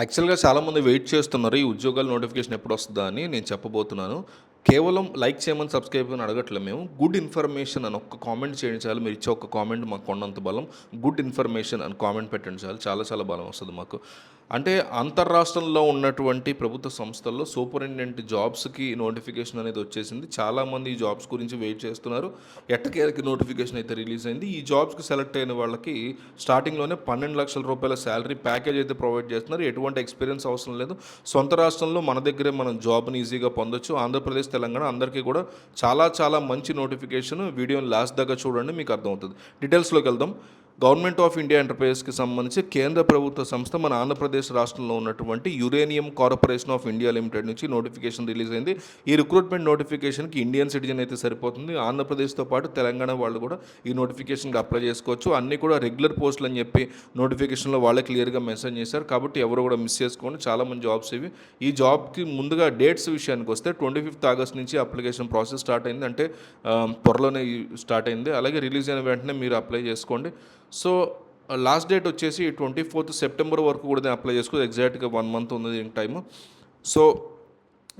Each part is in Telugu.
యాక్చువల్‌గా చాలామంది వెయిట్ చేస్తున్నారు. ఈ ఉద్యోగాల నోటిఫికేషన్ ఎప్పుడొస్తదా అని నేను చెప్పబోతున్నాను. కేవలం లైక్ చేయమని, సబ్స్క్రైబ్ అని అడగట్లే మేము. గుడ్ ఇన్ఫర్మేషన్ అని ఒక్క కామెంట్ చేయండి చాలు. మీరు ఇచ్చే ఒక్క కామెంట్ మాకు కొండంత బలం. గుడ్ ఇన్ఫర్మేషన్ అని కామెంట్ పెట్టండి చాలు. చాలా చాలా బలం వస్తుంది మాకు. అంటే అంతర్రాష్ట్రంలో ఉన్నటువంటి ప్రభుత్వ సంస్థల్లో సూపరింటెండెంట్ జాబ్స్‌కి నోటిఫికేషన్ అనేది వచ్చేసింది. చాలామంది ఈ జాబ్స్ గురించి వెయిట్ చేస్తున్నారు. ఎట్టకేలకి నోటిఫికేషన్ అయితే రిలీజ్ అయింది. ఈ జాబ్స్‌కి సెలెక్ట్ అయిన వాళ్ళకి స్టార్టింగ్‌లోనే పన్నెండు లక్షల రూపాయల శాలరీ ప్యాకేజ్ అయితే ప్రొవైడ్ చేస్తున్నారు. ఎటువంటి ఎక్స్‌పీరియన్స్ అవసరం లేదు. సొంత రాష్ట్రంలో మన దగ్గరే మనం జాబ్‌ని ఈజీగా పొందొచ్చు. ఆంధ్రప్రదేశ్, తెలంగాణ అందరికీ కూడా చాలా చాలా మంచి నోటిఫికేషన్. వీడియోని లాస్ట్ దాకా చూడండి మీకు అర్థమవుతుంది డీటెయిల్స్‌లోకి వెళ్దాం. గవర్నమెంట్ ఆఫ్ ఇండియా ఎంటర్‌ప్రైజెస్‌కి సంబంధించి కేంద్ర ప్రభుత్వ సంస్థ మన ఆంధ్రప్రదేశ్ రాష్ట్రంలో ఉన్నటువంటి uranium corporation of India limited నుంచి నోటిఫికేషన్ రిలీజ్ అయింది. ఈ రిక్రూట్‌మెంట్ నోటిఫికేషన్‌కి ఇండియన్ సిటిజన్ అయితే సరిపోతుంది. ఆంధ్రప్రదేశ్‌తో పాటు తెలంగాణ వాళ్ళు కూడా ఈ నోటిఫికేషన్‌కి అప్లై చేసుకోవచ్చు. అన్నీ కూడా రెగ్యులర్ పోస్టులు అని చెప్పి నోటిఫికేషన్‌లో వాళ్ళే క్లియర్‌గా మెసేజ్ చేశారు. కాబట్టి ఎవరు కూడా మిస్ చేసుకోండి. చాలా మంది జాబ్స్ ఇవి. ఈ జాబ్‌కి ముందుగా డేట్స్ విషయానికి వస్తే 25థ్ ఆగస్ట్ నుంచి అప్లికేషన్ ప్రాసెస్ స్టార్ట్ అయింది. అంటే త్వరలోనే స్టార్ట్ అయింది. అలాగే రిలీజ్ అయిన వెంటనే మీరు అప్లై చేసుకోండి. సో లాస్ట్ డేట్ వచ్చేసి 24థ్ సెప్టెంబర్ వరకు కూడా నేను అప్లై చేసుకోవచ్చు. ఎగ్జాక్ట్‌గా వన్ మంత్ ఉంది టైము. సో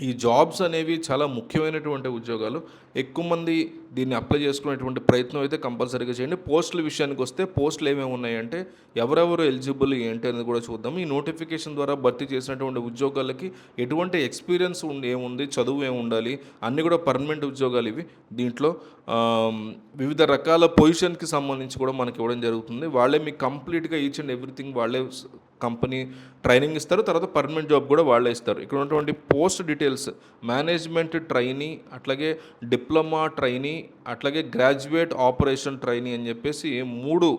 ఈ జాబ్స్ అనేవి చాలా ముఖ్యమైనటువంటి ఉద్యోగాలు. ఎక్కువ మంది దీన్ని అప్లై చేసుకునేటువంటి ప్రయత్నం అయితే కంపల్సరీగా చేయండి. పోస్టుల విషయానికి వస్తే పోస్టులు ఏమేమి ఉన్నాయంటే ఎవరెవరు ఎలిజిబుల్ ఏంటి అనేది కూడా చూద్దాం. ఈ నోటిఫికేషన్ ద్వారా భర్తీ చేసినటువంటి ఉద్యోగాలకి ఎటువంటి ఎక్స్‌పీరియన్స్ ఉండి ఏముంది, చదువు ఏముండాలి అన్నీ కూడా పర్మనెంట్ ఉద్యోగాలు ఇవి. దీంట్లో వివిధ రకాల పొజిషన్‌కి సంబంధించి కూడా మనకి ఇవ్వడం జరుగుతుంది. వాళ్ళే మీకు కంప్లీట్‌గా ఈచ్ అండ్ ఎవ్రీథింగ్ వాళ్ళే కంపెనీ ట్రైనింగ్ ఇస్తారు. తర్వాత పర్మనెంట్ జాబ్ కూడా వాళ్ళే ఇస్తారు. ఇక్కడ ఉన్నటువంటి పోస్ట్ డీటెయిల్స్ మేనేజ్మెంట్ ట్రైనీ, అట్లాగే డిప్లొమా ట్రైనీ, అట్లాగే గ్రాడ్యుయేట్ ఆపరేషన్ ట్రైనీ అని చెప్పేసి మూడు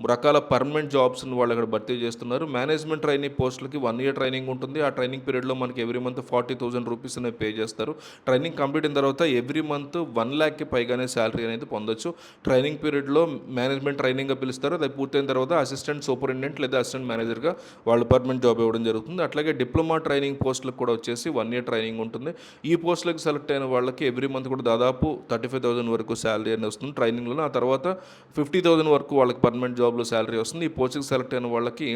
రకాల పర్మనెంట్ జాబ్స్‌ని వాళ్ళు అక్కడ భర్తీ చేస్తున్నారు. మేనేజ్మెంట్ ట్రైనింగ్ పోస్టులకి వన్ ఇయర్ ట్రైనింగ్ ఉంటుంది. ఆ ట్రైనింగ్ పీరియడ్‌లో మనకి ఎవ్రీ మంత్ 40,000 రూపీస్ అనేవి పే చేస్తారు. ట్రైనింగ్ కంప్లీట్ అయిన తర్వాత ఎవ్రీ మంత్ వన్ ల్యాక్కి పైగానే శాలరీ అనేది పొందొచ్చు. ట్రైనింగ్ పీరియడ్‌లో మేనేజ్మెంట్ ట్రైనింగ్‌గా పిలుస్తారు. అది పూర్తయిన తర్వాత అసిస్టెంట్ సూపరింటెండెంట్ లేదా అసిస్టెంట్ మేనేజర్‌గా వాళ్ళు పర్మనెంట్ జాబ్ ఇవ్వడం జరుగుతుంది. అట్లాగే డిప్లొమా ట్రైనింగ్ పోస్టులకు కూడా వచ్చేసి వన్ ఇయర్ ట్రైనింగ్ ఉంటుంది. ఈ పోస్టులకు సెలెక్ట్ అయిన వాళ్ళకి ఎవ్రీ మంత్ కూడా దాదాపు 35,000 వరకు సాలరీ అనేది వస్తుంది ట్రైనింగ్లో ఆ తర్వాత 50,000 వరకు వాళ్ళకి పర్మనెంట్ జాబ్‌లో సాలరీ వస్తుంది. ఈ పోస్టింగ్ సెలెక్ట్ అయిన వాళ్ళకి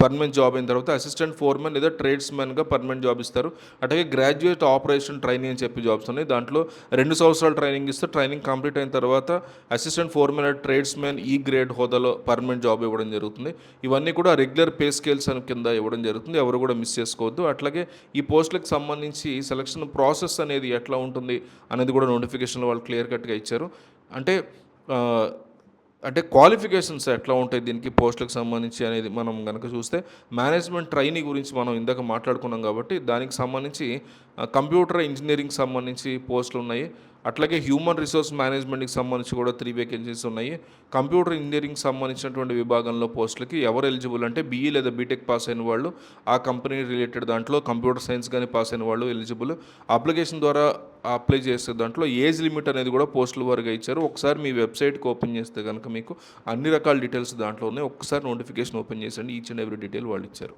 పర్మనెంట్ జాబ్ అయిన తర్వాత అసిస్టెంట్ ఫోర్‌మెన్ లేదా ట్రేడ్స్‌మెన్‌గా పర్మనెంట్ జాబ్ ఇస్తారు. అట్లాగే గ్రాడ్యుయేట్ ఆపరేషన్ ట్రైనింగ్ అని చెప్పి జాబ్స్ ఉన్నాయి. దాంట్లో రెండు సంవత్సరాలు ట్రైనింగ్ ఇస్తే ట్రైనింగ్ కంప్లీట్ అయిన తర్వాత assistant foreman and tradesman E grade హోదాలో పర్మనెంట్ జాబ్ ఇవ్వడం జరుగుతుంది. ఇవన్నీ కూడా రెగ్యులర్ పే స్కేల్స్ అని కింద ఇవ్వడం జరుగుతుంది. ఎవరు కూడా మిస్ చేసుకోవద్దు. అట్లాగే ఈ పోస్టులకు సంబంధించి సెలక్షన్ ప్రాసెస్ అనేది ఎట్లా ఉంటుంది అనేది కూడా నోటిఫికేషన్‌లో వాళ్ళు క్లియర్ కట్‌గా ఇచ్చారు. అంటే అంటే క్వాలిఫికేషన్స్ ఎట్లా ఉంటాయి దీనికి పోస్టులకు సంబంధించి అనేది మనం కనుక చూస్తే మేనేజ్మెంట్ ట్రైనింగ్ గురించి మనం ఇందాక మాట్లాడుకున్నాం కాబట్టి దానికి సంబంధించి కంప్యూటర్ ఇంజనీరింగ్ సంబంధించి పోస్టులు ఉన్నాయి. అట్లాగే హ్యూమన్ రిసోర్స్ మేనేజ్మెంట్‌కి సంబంధించి కూడా త్రీ వేకెన్సీస్ ఉన్నాయి. కంప్యూటర్ ఇంజనీరింగ్ సంబంధించినటువంటి విభాగంలో పోస్టులకి ఎవరు ఎలిజిబుల్ అంటే బీఈ లేదా బీటెక్ పాస్ అయిన వాళ్ళు, ఆ కంపెనీ రిలేటెడ్ దాంట్లో కంప్యూటర్ సైన్స్ కానీ పాస్ అయిన వాళ్ళు ఎలిజిబుల్. అప్లికేషన్ ద్వారా అప్లై చేసే దాంట్లో ఏజ్ లిమిట్ అనేది కూడా పోస్టుల వారీగా ఇచ్చారు. ఒకసారి మీ వెబ్‌సైట్‌కి ఓపెన్ చేస్తే కనుక మీకు అన్ని రకాల డీటెయిల్స్ దాంట్లో ఉన్నాయి. ఒకసారి నోటిఫికేషన్ ఓపెన్ చేసండి. ఈచ్ అండ్ ఎవ్రీ డీటెయిల్ వాళ్ళు ఇచ్చారు.